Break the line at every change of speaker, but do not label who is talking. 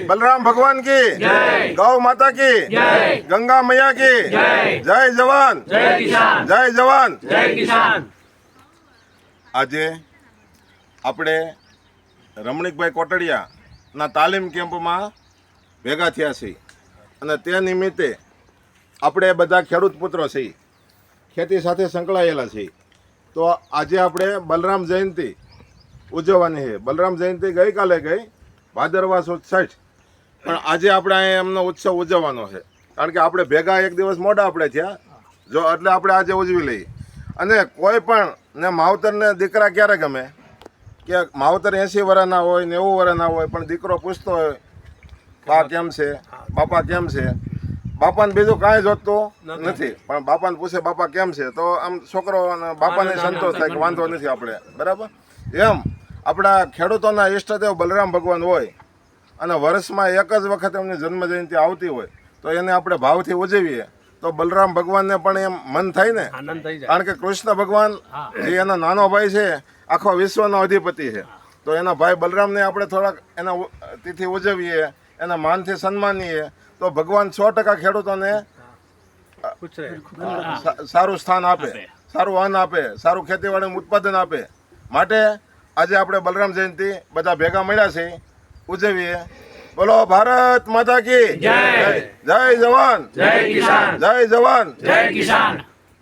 બલરામ ભગવાન કી. ગૌ માતા કી. ગંગા મૈયા કી.
જય.
જવાન.
જય જવાન.
આજે આપણે રમણીકભાઈ કોટડિયાના તાલીમ કેમ્પમાં ભેગા થયા છીએ. અને તે નિમિત્તે આપણે બધા ખેડૂત પુત્રો છીએ. ખેતી સાથે સંકળાયેલા છીએ. તો આજે આપણે બલરામ જયંતી ઉજવવાની છે. બલરામ જયંતિ ગઈકાલે ગઈ. ભાદરવા સાઠ. પણ આજે આપણે અહીંયા એમનો ઉત્સવ ઉજવવાનો છે. કારણ કે આપણે ભેગા એક દિવસ મોડા આપણે થયા. જો એટલે આપણે આજે ઉજવી લઈએ. અને કોઈ પણ ને માવતરને દીકરા ક્યારે ગમે? કે માવતર એંસી વર્ષના હોય નેવું વર્ષના હોય પણ દીકરો પૂછતો હોય બા કેમ છે? બાપા કેમ છે? બાપાને બીજું કાંઈ જોતું નથી. પણ બાપાને પૂછે બાપા કેમ છે? તો આમ છોકરો અને બાપાને સંતોષ થાય કે વાંધો નથી આપણે. બરાબર? એમ. આપણા ખેડૂતોના ઈષ્ટદેવ બલરામ ભગવાન હોય અને વર્ષમાં એક જ વખત એમની જન્મ જયંતિ આવતી હોય તો એને આપણે ભાવથી ઉજવીએ. તો બલરામ ભગવાનને પણ એમ મન થાય ને? કારણ કે કૃષ્ણ ભગવાન જે એનો નાનો ભાઈ છે આખો વિશ્વનો અધિપતિ છે. તો એના ભાઈ બલરામને આપણે થોડાક એના તિથિ ઉજવીએ એના માનથી સન્માનીએ તો ભગવાન સો ટકા ખેડૂતોને સારું સ્થાન આપે. સારું અન્ન આપે સારું ખેતીવાડીનું ઉત્પાદન આપે. માટે આજે આપણે બલરામ જયંતિ બધા ભેગા મળ્યા છે. ઉજવીએ. બોલો ભારત માતા કી
જય.
જય જવાન.
જય કિસાન.
જય જવાન.
જય કિસાન.